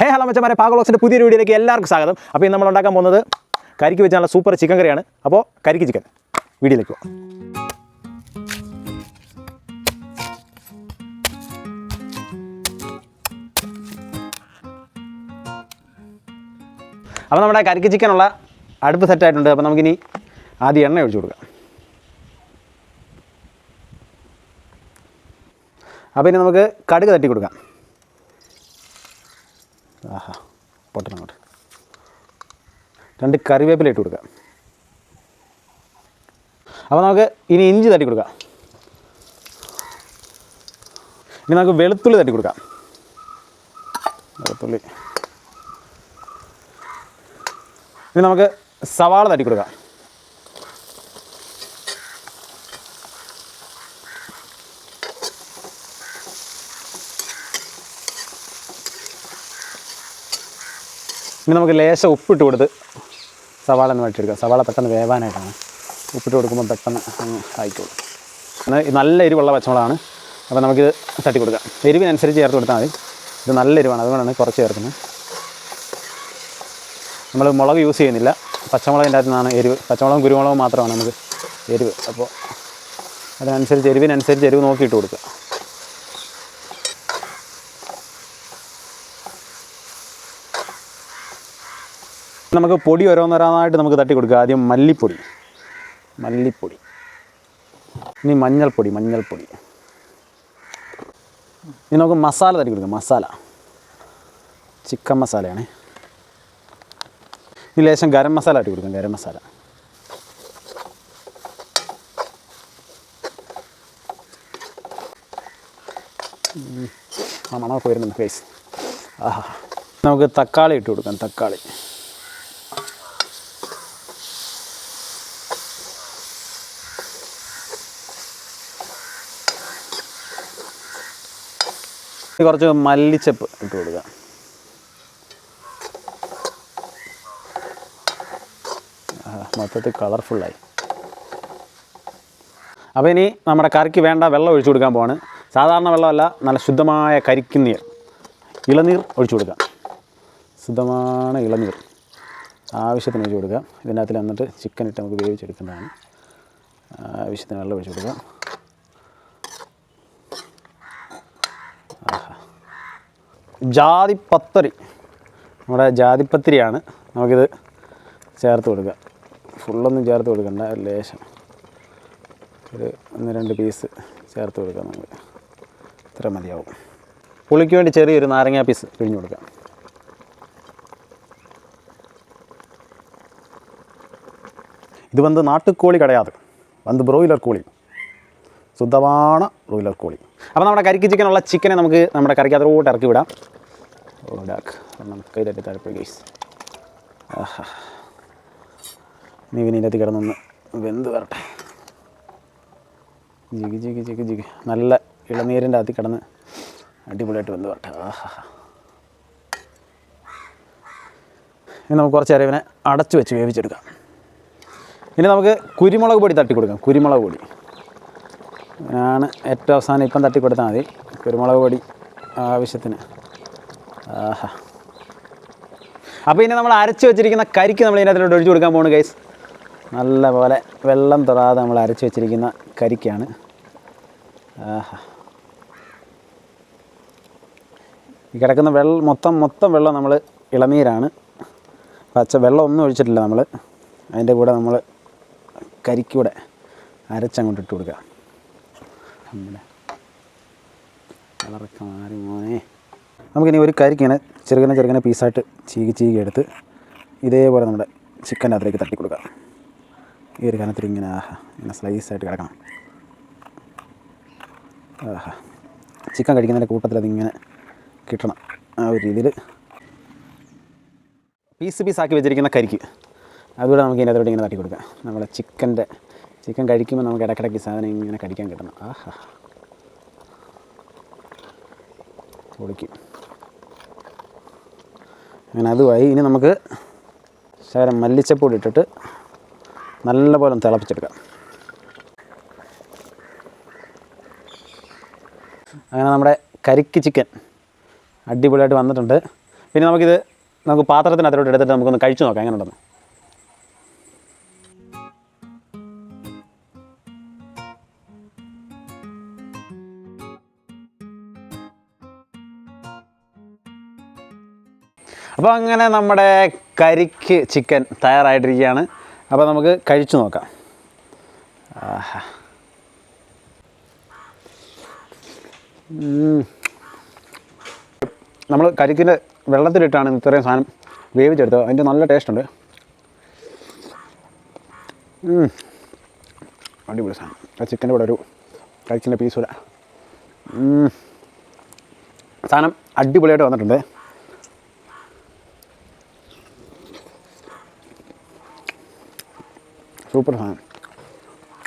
ഹേ hello മച്ചമാരെ പാകോളോക്സിന്റെ പുതിയൊരു വീഡിയോയിലേക്ക് എല്ലാവർക്കും സ്വാഗതം. അപ്പോൾ ഇന്ന് നമ്മൾ ഉണ്ടാക്കാൻ പോകുന്നത് കരിക്ക് വെച്ച് സൂപ്പർ ചിക്കൻ കറിയാണ്. അപ്പോൾ കരിക്ക് ചിക്കൻ വീഡിയോയിലേക്ക് പോകാം അപ്പോൾ നമ്മുടെ കരിക്ക് ചിക്കനുള്ള അടുപ്പ് സെറ്റായിട്ടുണ്ട് അപ്പോൾ നമുക്കിനി ആദ്യം എണ്ണ ഒഴിച്ചു കൊടുക്കാം. അപ്പോൾ ഇനി നമുക്ക് കടുക് തട്ടി കൊടുക്കാം. രണ്ട് കറിവേപ്പില ഇട്ട് കൊടുക്കുക അപ്പോൾ നമുക്ക് ഇനി ഇഞ്ചി തട്ടി കൊടുക്കാം. ഇനി നമുക്ക് വെളുത്തുള്ളി തട്ടി കൊടുക്കാം. വെളുത്തുള്ളി. ഇനി നമുക്ക് സവാള തട്ടി കൊടുക്കാം. ഇനി നമുക്ക് ലേശം ഉപ്പിട്ട് കൊടുത്ത് സവാള ഒന്ന് വഴറ്റിയെടുക്കാം സവാള പെട്ടെന്ന് വേവാനായിട്ടാണ്. ഉപ്പിട്ട് കൊടുക്കുമ്പോൾ പെട്ടെന്ന് അങ്ങ് ആയിക്കോളും. നല്ല എരിവുള്ള പച്ചമുളകാണ്. അപ്പോൾ നമുക്കിത് തട്ടി കൊടുക്കാം എരിവിനനുസരിച്ച് ചേർത്ത് കൊടുത്താൽ മതി. ഇത് നല്ല എരിവാണ്. അതുകൊണ്ടാണ് കുറച്ച് ചേർക്കുന്നത്. നമ്മൾ മുളക് യൂസ് ചെയ്യുന്നില്ല. പച്ചമുളകിന്റെ അകത്തു നിന്നാണ് എരിവ്. പച്ചമുളകും കുരുമുളകും മാത്രമാണ് നമുക്ക് എരിവ്. അപ്പോൾ അതിനനുസരിച്ച് എരിവിനനുസരിച്ച് എരിവ് നോക്കിയിട്ട് കൊടുക്കുക. നമുക്ക് പൊടി ഓരോന്നോരോന്നായിട്ട് നമുക്ക് തട്ടി കൊടുക്കുക. ആദ്യം മല്ലിപ്പൊടി. മല്ലിപ്പൊടി. ഇനി മഞ്ഞൾപ്പൊടി മഞ്ഞൾപ്പൊടി. ഇനി നമുക്ക് മസാല തട്ടി കൊടുക്കാം. മസാല. ചിക്കൻ മസാലയാണ്. ഇനി ലേശം ഗരം മസാല തട്ടി കൊടുക്കാം. ഗരം മസാല. ആ മണമൊക്കെ വരുന്നുണ്ട് ഫേസ് ആഹാ. നമുക്ക് തക്കാളി ഇട്ട് കൊടുക്കാം. തക്കാളി. കുറച്ച് മല്ലിച്ചപ്പ് ഇട്ട് കൊടുക്കുക മൊത്തത്തിൽ കളർഫുള്ളായി അപ്പോൾ ഇനി നമ്മുടെ കറിക്ക് വേണ്ട വെള്ളം ഒഴിച്ചു കൊടുക്കാൻ പോവാണ്. സാധാരണ വെള്ളമല്ല നല്ല ശുദ്ധമായ കരിക്കുന്നീർ ഇളനീർ ഒഴിച്ചു കൊടുക്കാം. ശുദ്ധമാണ് ഇളനീർ. ആവശ്യത്തിന് ഒഴിച്ചു കൊടുക്കാം. ഇതിനകത്തിൽ വന്നിട്ട് ചിക്കൻ ഇട്ട് നമുക്ക് വേവിച്ചെടുക്കേണ്ടതാണ് ആവശ്യത്തിന് വെള്ളം ഒഴിച്ചു കൊടുക്കാം. ജാതിപ്പത്തരി നമ്മുടെ ജാതിപ്പത്തിരിയാണ് നമുക്കിത് ചേർത്ത് കൊടുക്കുക. ഫുള്ളൊന്നും ചേർത്ത് കൊടുക്കണ്ട. ലേശം. ഒരു ഒന്ന് രണ്ട് പീസ് ചേർത്ത് കൊടുക്കാം നമുക്ക്. ഇത്ര മതിയാവും. പുളിക്ക് വേണ്ടി ചെറിയൊരു നാരങ്ങാ പീസ് പിഴിഞ്ഞു കൊടുക്കാം. ഇത് വന്ന് നാട്ടുക്കോളി കടയാതെ. വന്ന് ബ്രോയിലർ കോഴി. ശുദ്ധമാണ് ബ്രോയിലർ കോഴി അപ്പോൾ നമ്മുടെ കരിക്ക് ചിക്കനുള്ള ചിക്കനെ നമുക്ക് നമ്മുടെ കറിക്ക് അതിലോട്ട് ഇറക്കി വിടാം ഓ ഡാക്ക്. നമുക്ക് കൈ തട്ടി താഴെ ഗൈസ് ആഹാ. നീ ഇതിനകത്ത് കിടന്നൊന്ന് വെന്ത് വരട്ടെ. ജിഗി ജിഗി ജിഗി ജിഗി. നല്ല ഇളനീരിന്റെ അകത്ത് കിടന്ന് അടിപൊളിയായിട്ട് വെന്ത് വരട്ടെ. ആഹാ. ഇനി നമുക്ക് കുറച്ച് നേരം ഇവനെ അടച്ചു വെച്ച് വേവിച്ചെടുക്കാം. ഇനി നമുക്ക് കുരുമുളക് പൊടി തട്ടി കൊടുക്കാം കുരുമുളക് പൊടി. ആണ് ഏറ്റവും അവസാനം ഇപ്പം തട്ടി കൊടുത്താൽ മതി. കുരുമുളക് പൊടി ആവശ്യത്തിന്. ആഹാ. അപ്പോൾ ഇനി നമ്മൾ അരച്ച് വെച്ചിരിക്കുന്ന കരിക്ക് നമ്മൾ ഇതിനകത്തോട്ട് ഒഴിച്ചു കൊടുക്കാൻ പോകുന്നു ഗൈസ് നല്ല പോലെ വെള്ളം തൊടാതെ നമ്മൾ അരച്ച് വെച്ചിരിക്കുന്ന കരിക്കാണ്. ആഹാ. ഈ കിടക്കുന്ന വെള്ളം മൊത്തം മൊത്തം വെള്ളം നമ്മൾ ഇളനീരാണ്. പച്ച വെള്ളം ഒന്നും ഒഴിച്ചിട്ടില്ല നമ്മൾ. അതിന്റെ കൂടെ നമ്മൾ കരിക്കൂടെ അരച്ചങ്ങോട്ട് ഇട്ട് കൊടുക്കുക. നമ്മുടെ കളറൊക്കെ മാറി മോനെ. നമുക്കിനി ഒരു കരിക്കിങ്ങനെ ചെറുങ്ങനെ ചെറുങ്ങനെ പീസായിട്ട് ചീകി ചീകി എടുത്ത് ഇതേപോലെ നമ്മുടെ ചിക്കന്റെ അതിലേക്ക് തട്ടി കൊടുക്കാം. ഈ ഒരു കനത്തിൽ ഇങ്ങനെ ആഹാ ഇങ്ങനെ സ്ലൈസായിട്ട് കിടക്കണം. ആഹാ. ചിക്കൻ കഴിക്കുന്നതിന്റെ കൂട്ടത്തിൽ അതിങ്ങനെ കിട്ടണം ആ ഒരു രീതിയിൽ. പീസ് പീസാക്കി വെച്ചിരിക്കുന്ന കരിക്ക്. അതുകൂടെ നമുക്ക് ഇതിനകത്തോട്ട് ഇങ്ങനെ തട്ടി കൊടുക്കാം. നമ്മുടെ ചിക്കന്റെ ചിക്കൻ കഴിക്കുമ്പോൾ നമുക്ക് ഇടക്കിടയ്ക്ക് സാധനം ഇങ്ങനെ കടിക്കാൻ കിട്ടണം. ആഹാ. പൊളിക്കും. അങ്ങനെ അതുമായി ഇനി നമുക്ക് ശകലം മല്ലിച്ചപ്പൊടി ഇട്ടിട്ട് നല്ലപോലെ തിളപ്പിച്ചെടുക്കാം. അങ്ങനെ നമ്മുടെ കരിക്ക് ചിക്കൻ അടിപൊളിയായിട്ട് വന്നിട്ടുണ്ട്. പിന്നെ നമുക്കിത് നമുക്ക് പാത്രത്തിനകത്തോട്ട് എടുത്തിട്ട് നമുക്കൊന്ന് കഴിച്ചു നോക്കാം. എങ്ങനെ ഉണ്ടെന്ന് അപ്പോൾ അങ്ങനെ നമ്മുടെ കരിക്ക് ചിക്കൻ തയ്യാറായിട്ടിരിക്കുകയാണ്. അപ്പോൾ നമുക്ക് കഴിച്ചു നോക്കാം. ആഹാ. നമ്മൾ കരിക്കിന്റെ വെള്ളത്തിലിട്ടാണ് ഇത്രയും സാധനം വേവിച്ചെടുത്തത്. അതിന്റെ നല്ല ടേസ്റ്റ് ഉണ്ട്. അടിപൊളി സാധനം. ആ ചിക്കന്റെ കൂടെ ഒരു കരിക്കിന്റെ പീസ് കൂടെ. സാധനം അടിപൊളിയായിട്ട് വന്നിട്ടുണ്ട്. സൂപ്പർ സാധനം.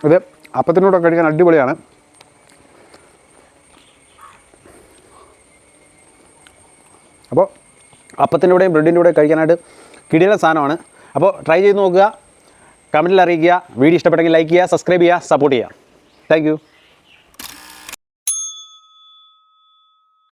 ഇത് അപ്പത്തിനോടൊക്കെ കഴിക്കാൻ അടിപൊളിയാണ്. അപ്പോൾ അപ്പത്തിന്റെ കൂടെയും ബ്രെഡിന്റെ കൂടെ കഴിക്കാനായിട്ട് കിടില സാധനമാണ്. അപ്പോൾ ട്രൈ ചെയ്ത് നോക്കുക കമന്റിൽ അറിയിക്കുക വീഡിയോ ഇഷ്ടപ്പെട്ടെങ്കിൽ ലൈക്ക് ചെയ്യുക സബ്സ്ക്രൈബ് ചെയ്യുക സപ്പോർട്ട് ചെയ്യുക. താങ്ക്